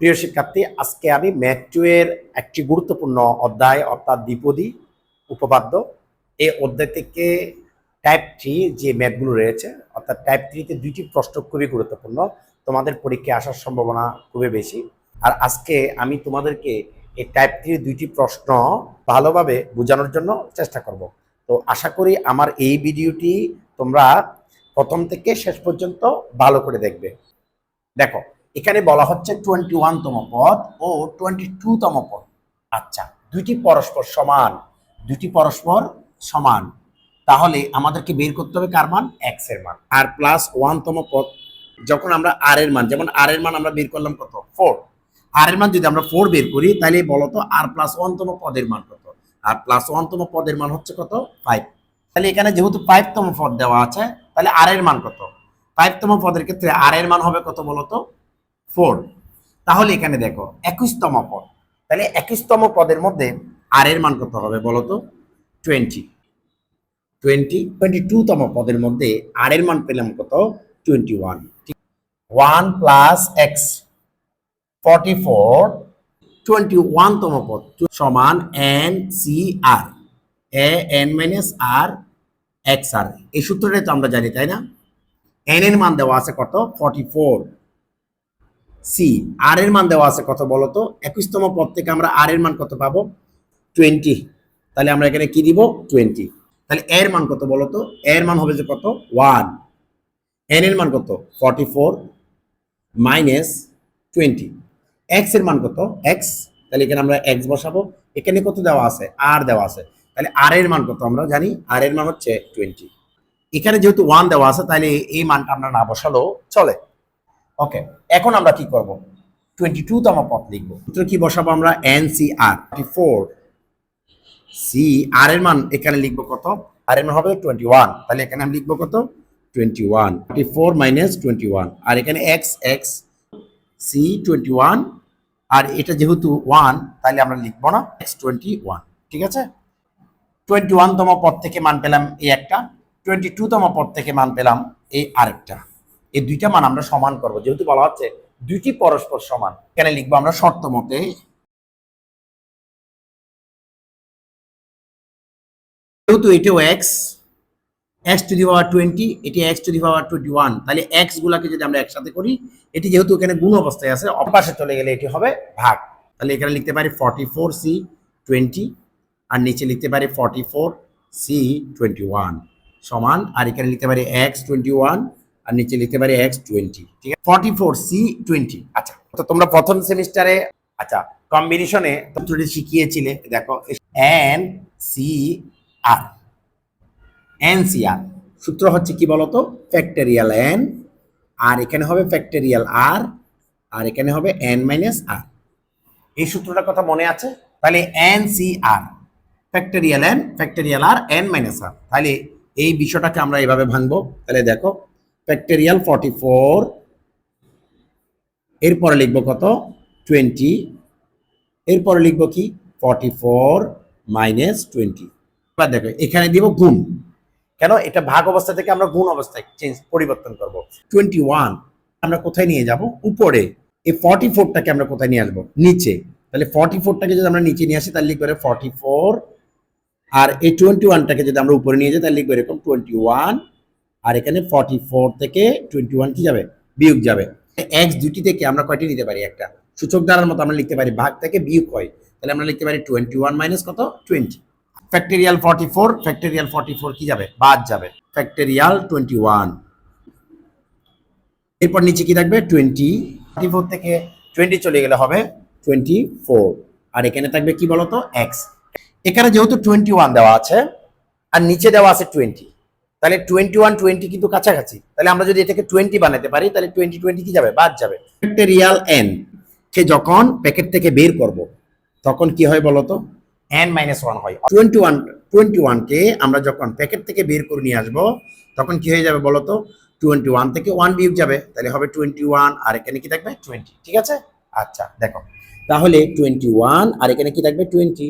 প্রিয় শিক্ষার্থী, আজকে আমি ম্যাথ এর একটি গুরুত্বপূর্ণ অধ্যায় অর্থাৎ দ্বিপদী উপপাদ্য, এই অধ্যায় থেকে টাইপ থ্রি যে ম্যাথগুলো রয়েছে, অর্থাৎ টাইপ থ্রিতে দুইটি প্রশ্ন খুবই গুরুত্বপূর্ণ, তোমাদের পরীক্ষায় আসার সম্ভাবনা খুবই বেশি। আর আজকে আমি তোমাদেরকে এই টাইপ থ্রির দুইটি প্রশ্ন ভালোভাবে বোঝানোর জন্য চেষ্টা করব। তো আশা করি আমার এই ভিডিওটি তোমরা প্রথম থেকে শেষ পর্যন্ত ভালো করে দেখবে। দেখো এখানে বলা হচ্ছে টোয়েন্টি ওয়ানতম পদ ও টোয়েন্টি টুতম পদ। আচ্ছা দুইটি পরস্পর সমান, দুইটি পরস্পর সমান। তাহলে আমাদেরকে বের করতে হবে কার মান? এক্সের মান। আর প্লাস ওয়ানতম পদ, যখন আমরা আর এর মান, যেমন আর এর মান আমরা বের করলাম কত? ফোর আর এর মান যদি আমরা ফোর বের করি তাহলে বলতো আর প্লাস ওয়ানতম পদের মান কত? আর প্লাস ওয়ানতম পদের মান হচ্ছে কত? ফাইভ তাহলে এখানে যেহেতু ফাইভতম পদ দেওয়া আছে তাহলে আর এর মান কত? ফাইভতম পদের ক্ষেত্রে আর এর মান হবে কত বলতো ফোর। তাহলে এখানে দেখো, একুশতম পদ। তাহলে একুশতম পদের মধ্যে আর এর মান কত হবে বলতো টোয়েন্টি টোয়েন্টি টোয়েন্টি টুতম পদের মধ্যে আর এর মান পেলাম কত? Twenty one one plus X forty four twenty ওয়ানতম পদ সমান N C R A N minus R X R এই সূত্রটাই তো আমরা জানি, তাই না? এন এর মান দেওয়া আছে কত? ফর্টি ফোর সি আর এর মান দেওয়া আছে কত বলো বলতো একুশতম পদ থেকে আমরা আর এর মান কত পাবো? টোয়েন্টি তাহলে আমরা এখানে কি দিব? টোয়েন্টি তাহলে এর মান কত বলতো এর মান হবে যে কত? ওয়ান এন এর মান কত? ফর্টি ফোর মাইনাস টোয়েন্টি এক্সের মান কত? এক্স তাহলে এখানে আমরা এক্স বসাবো। এখানে কত দেওয়া আছে? আর দেওয়া আছে। তাহলে আর এর মান কত আমরা জানি? আর এর মান হচ্ছে টোয়েন্টি এখানে যেহেতু ওয়ান দেওয়া আছে, তাহলে এই মানটা আমরা না বসালেও চলে। ওকে এখন আমরা কি করব? টোয়েন্টি টু তম পথ লিখব। সূত্র কি বসাবো আমরা? N C R four C R এর মান এখানে লিখব কত? আর এর মান হবে টোয়েন্টি ওয়ান তাহলে এখানে আমি লিখব কত? Twenty one four minus twenty one আর এখানে X X C twenty one আর এটা যেহেতু ওয়ান তাহলে আমরা লিখব না এক্স টোয়েন্টি ওয়ান ঠিক আছে? টোয়েন্টি ওয়ানতম পদ থেকে মান পেলাম এই একটা। টোয়েন্টি টুতম পদ থেকে মান পেলাম এই আরেকটা। এই দুইটা মান আমরা সমান করব। যেহেতু বলা হচ্ছে দুইটি পরস্পর সমান এখানে লিখব আমরা শর্ত মতে? যেহেতু এটাও X X to the power twenty এটি X to the power twenty one তাহলে এক্স গুলাকে যদি আমরা একসাথে করি, এটি যেহেতু এখানে গুণ অবস্থায় আছে, অপাশে চলে গেলে এটি হবে ভাগ। তাহলে এখানে লিখতে পারি ফর্টি ফোর সি টোয়েন্টি আর নিচে লিখতে পারি forty four C twenty one সমান। আর এখানে লিখতে পারি এক্স টোয়েন্টি ওয়ান আর নিচে লিখতে পারি এক্স টোয়েন্টি ঠিক আছে? ফর্টি ফোর সি টোয়েন্টি আচ্ছা তো তোমরা প্রথম সেমিস্টারে আচ্ছা কম্বিনেশনে তোমরা শিখিয়েছিলে, দেখো N C R N C R সূত্র হচ্ছে কি বলতো? ফ্যাক্টরিয়াল এন আর এখানে হবে ফ্যাক্টরিয়াল আর আর এখানে হবে এন মাইনাস আর এই সূত্রটার কথা মনে আছে? তাহলে N C R factorial N factorial R N minus R তাহলে এই বিষয়টাকে আমরা এভাবে ভাঙবো। তাহলে দেখো ফ্যাক্টরিয়াল ফর্টি ফোর এরপরে লিখব কত? টোয়েন্টি এরপরে লিখব কি? ফর্টি ফোর মাইনাস টোয়েন্টি এবার দেখো, এখানে দিব গুণ। কেন? এটা ভাগ অবস্থা থেকে আমরা গুণ অবস্থায় চেঞ্জ পরিবর্তন করব। টোয়েন্টি ওয়ান আমরা কোথায় নিয়ে যাব? উপরে। এই ফর্টি ফোরটাকে আমরা কোথায় নিয়ে আসব? নিচে। তাহলে ফর্টি ফোরটাকে যদি আমরা নিচে নিয়ে আসি, তাহলে লিখব ফর্টি ফোর আর এই টোয়েন্টি ওয়ানটাকে যদি আমরা উপরে নিয়ে যাই, তাহলে লিখব এরকম টোয়েন্টি ওয়ান আর এখানে ফর্টি ফোর থেকে টোয়েন্টি ওয়ান কি যাবে? বিয়োগ যাবে। এক্স দুটি থেকে আমরা কয়টি নিতে পারি একটা? সূচক দ্বারার মতো আমরা লিখতে পারি ভাগ থেকে বিয়োগ হয়। তাহলে আমরা লিখতে পারি টোয়েন্টি ওয়ান মাইনাস কত? Twenty factorial forty four factorial forty four কি যাবে? বাদ যাবে। ফ্যাক্টরিয়াল টোয়েন্টি ওয়ান এরপর নিচে কি থাকবে? টোয়েন্টি ফর্টি ফোর থেকে টোয়েন্টি চলে গেলে হবে টোয়েন্টি ফোর আর এখানে থাকবে কি বলতো? এক্স এখানে যেহেতু টোয়েন্টি ওয়ান দেওয়া আছে, আর নিচে দেওয়া আছে টোয়েন্টি তাহলে টোয়েন্টি ওয়ান টোয়েন্টি কিন্তু কাছাকাছি। তাহলে আমরা যদি এটাকে টোয়েন্টি বানাতে পারি, তাহলে টোয়েন্টি টোয়েন্টি কি যাবে? বাদ যাবে। রিয়াল এন কে যখন প্যাকেট থেকে বের করব, তখন কি হয় বলতো এন মাইনাস ওয়ান হয়। টোয়েন্টি ওয়ান টোয়েন্টি ওয়ানকে আমরা যখন প্যাকেট থেকে বের করে নিয়ে আসব, তখন কি হয়ে যাবে বলতো টোয়েন্টি ওয়ান থেকে ওয়ান বিয়োগ যাবে। তাহলে হবে টোয়েন্টি ওয়ান আর এখানে কি থাকবে? টোয়েন্টি ঠিক আছে? আচ্ছা দেখো। তাহলে টোয়েন্টি ওয়ান আর এখানে কি থাকবে? টোয়েন্টি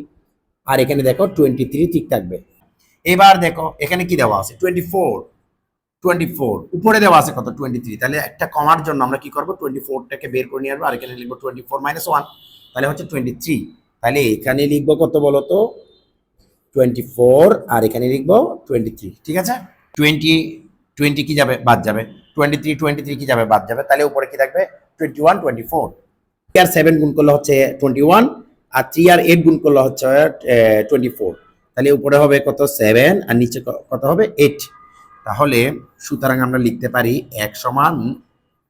আর এখানে দেখো টোয়েন্টি থ্রি ঠিক থাকবে। এবার দেখো, এখানে কি দেওয়া আছে? টোয়েন্টি ফোর টোয়েন্টি ফোর উপরে দেওয়া আছে কত? টোয়েন্টি থ্রি তাহলে একটা কমার জন্য আমরা কি করব? টোয়েন্টি ফোরটাকে বের করে নিয়ে আসব, আর এখানে লিখব টোয়েন্টি ফোর মাইনাস ওয়ান তাহলে হচ্ছে টোয়েন্টি থ্রি তাহলে এখানে লিখব কত বলো তো টোয়েন্টি ফোর আর এখানে লিখব টোয়েন্টি থ্রি ঠিক আছে? টোয়েন্টি টোয়েন্টি কি যাবে? বাদ যাবে। টোয়েন্টি থ্রি টোয়েন্টি থ্রি কি যাবে? বাদ যাবে। তাহলে উপরে কি থাকবে? টোয়েন্টি ওয়ান টোয়েন্টি ফোর আর সেভেন গুণ করলে হচ্ছে টোয়েন্টি ওয়ান আর থ্রি আর এইট গুণ করলে হচ্ছে টোয়েন্টি ফোর তাহলে উপরে হবে কত? সেভেন আর নিচে কত হবে? এইট তাহলে সুতরাং আমরা লিখতে পারি এক সমান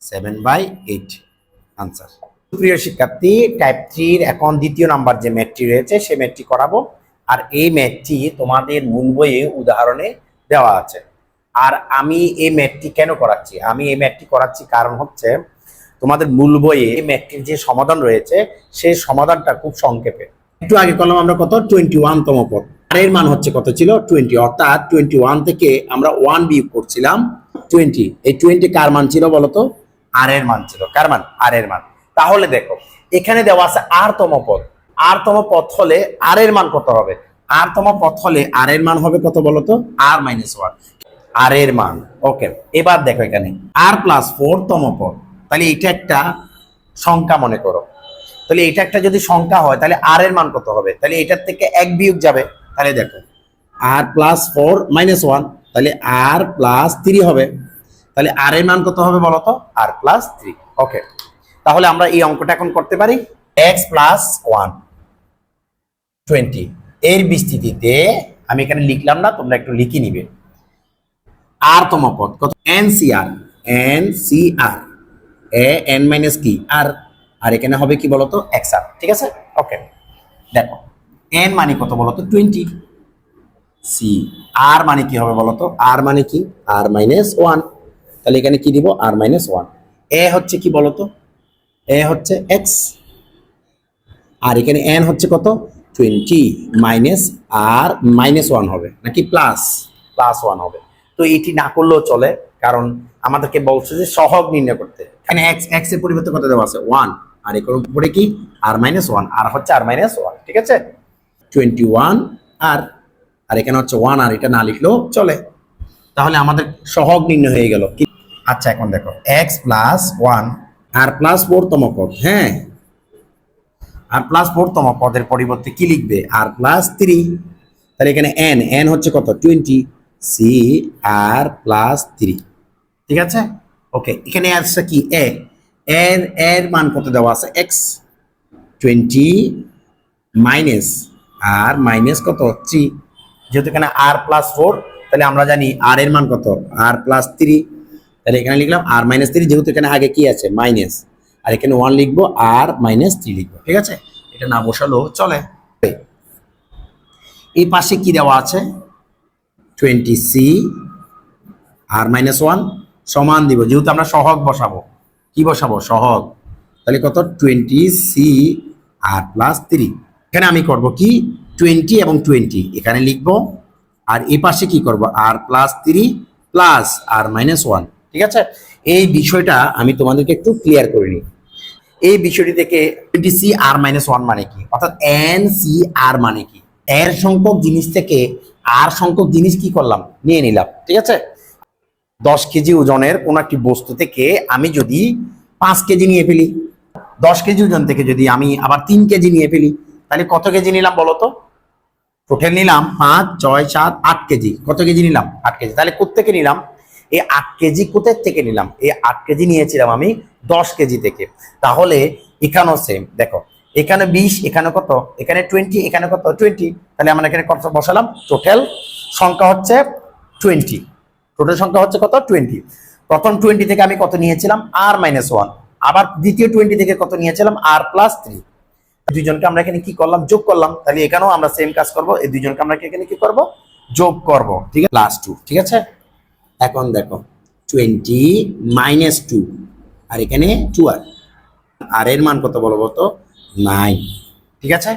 সেভেন বাই এইট আনসার প্রিয় শিক্ষার্থী টাইপ থ্রির এখন দ্বিতীয় নাম্বার যে ম্যাথটি রয়েছে, সে ম্যাথটি করাবো। আর এই ম্যাথটি তোমাদের মূল বইয়ে উদাহরণে দেওয়া আছে। আর আমি এই ম্যাথটি কেন করাচ্ছি? আমি এই ম্যাথটি করাচ্ছি কারণ হচ্ছে, তোমাদের মূল বইয়ে এই ম্যাথটির যে সমাধান রয়েছে, সেই সমাধানটা খুব সংক্ষেপে। একটু আগে করলাম আমরা কত? টোয়েন্টি ওয়ান তম পদ। আর এর মান হচ্ছে কত ছিল? টোয়েন্টি অর্থাৎ টোয়েন্টি ওয়ান থেকে আমরা ওয়ান বিয়োগ করছিলাম টোয়েন্টি এই টোয়েন্টি কার মান ছিল বলতো? আর এর মান ছিল। কার মান? আর এর মান। তাহলে দেখো, এখানে দেওয়া আছে আর তম পদ। আর তম পথ হলে আর এর মান কত হবে? আর তম পথ হলে আর এর মান হবে কত বলতো? আর মাইনাস ওয়ান আর এর মান। ওকে এবার দেখো এখানে। আর প্লাস ফোর তম পদ। তাহলে এটা একটা সংখ্যা মনে করো। তাহলে এটা একটা যদি সংখ্যা হয়, তাহলে আর এর মান কত হবে? তাহলে এটার থেকে এক বিয়োগ যাবে। তাহলে দেখো R plus four minus one তাহলে আর প্লাস থ্রি হবে। তাহলে আর এর মান কত হবে বলতো? আর প্লাস থ্রি ওকে তাহলে আমরা এই অঙ্কটা এখন করতে পারি। এক্স প্লাস ওয়ান টোয়েন্টি এর বিস্তৃতিতে আমি এখানে লিখলাম না, তোমরা একটু লিখে নিবে। আর তম পদ কত? N C R N C R A N minus কি আর আর এখানে হবে কি বলতো? এক্স আর ঠিক আছে? ওকে দেখো। এন মানে কত বলতো? টোয়েন্টি সি আর মানে কি হবে বলতো? আর মানে কি? আর মাইনাস ওয়ান তাহলে এখানে কি দিব? আর মাইনাস ওয়ান এ হচ্ছে কি বলতো? এ হচ্ছে এক্স আর এখানে এন হচ্ছে কত? Twenty minus R minus one হবে। নাকি প্লাস প্লাস ওয়ান হবে। তো এটি না করলেও চলে কারণ আমাদেরকে বলছে যে সহগ নির্ণয় করতে। এখানে এক্স এক্সের পরিবর্তে কত দেওয়া আছে? ওয়ান আর এর উপরে কি? আর মাইনাস ওয়ান আর হচ্ছে আর মাইনাস ওয়ান ঠিক আছে? টোয়েন্টি ওয়ান আর আর এখানে হচ্ছে ওয়ান আর এটা না লিখলেও চলে। তাহলে আমাদের সহগ নির্ণয় হয়ে গেল। আচ্ছা এখন দেখো X plus one R plus four তম পদ হ্যাঁ। আর প্লাস ফোর তম পদের পরিবর্তে কি লিখবে? আর প্লাস থ্রি তাহলে এখানে এন এন হচ্ছে কত? Twenty C R plus three ঠিক আছে? ওকে এখানে আসছে কি? এ এর এর মান কত দেওয়া আছে? X twenty minus R minus কত? থ্রি যেহেতু এখানে আর প্লাস ফোর তাহলে আমরা জানি আর এর মান কত? আর প্লাস থ্রি তাহলে এখানে লিখলাম আর মাইনাস থ্রি যেহেতু এখানে আগে কি আছে? মাইনাস আর এখানে ওয়ান লিখব আর মাইনাস থ্রি লিখব, ঠিক আছে? এটা না বসালো চলে। এই পাশে কি দেওয়া আছে? Twenty C R minus one সমান দিব। যেহেতু আমরা সহগ বসাবো। কি বসাবো? সহগ। তাহলে কত? Twenty C R plus three এখানে আমি করব কি? টোয়েন্টি এবং টোয়েন্টি এখানে লিখব, আর এই পাশে কি করব? R plus three plus R minus one ঠিক আছে? এই বিষয়টা আমি তোমাদেরকে একটু ক্লিয়ার করে নিই। এই বিষয়টি থেকে twenty C R minus one মানে কি? অর্থাৎ এন সি আর মানে কি? এর সংখ্যক জিনিস থেকে আর সংখ্যক জিনিস কি করলাম? নিয়ে নিলাম। ঠিক আছে? দশ কেজি ওজনের কোন একটি বস্তু থেকে আমি যদি পাঁচ কেজি নিয়ে ফেলি, দশ কেজি ওজন থেকে যদি আমি আবার তিন কেজি নিয়ে ফেলি তাহলে কত কেজি নিলাম বলো তো? টোটাল নিলাম পাঁচ, ছয়, সাত, আট কেজি। কত কেজি নিলাম? আট কেজি। তাহলে কোথেকে নিলাম? এই আট কেজি কোথের থেকে নিলাম? এই আট কেজি নিয়েছিলাম আমি দশ কেজি থেকে। তাহলে এখানেও সেম দেখো, এখানে বিশ, এখানে কত? এখানে টোয়েন্টি এখানে কত? টোয়েন্টি তাহলে আমরা এখানে কত বসালাম? টোটাল সংখ্যা হচ্ছে টোয়েন্টি টোটাল সংখ্যা হচ্ছে কত? টোয়েন্টি প্রথম টোয়েন্টি থেকে আমি কত নিয়েছিলাম? আর মাইনাস ওয়ান আবার দ্বিতীয় টোয়েন্টি থেকে কত নিয়েছিলাম? আর প্লাস থ্রি দুইজনকে আমরা এখানে কি করলাম? যোগ করলাম। তাহলে এখানেও আমরা সেম কাজ করব। এই দুইজনকে আমরা এখানে কি করব? যোগ করব। ঠিক আছে? প্লাস টু ঠিক আছে? এখন দেখো টোয়েন্টি মাইনাস টু আর এখানে টু আর। আর এর মান কত বলব তো? নাইন ঠিক আছে?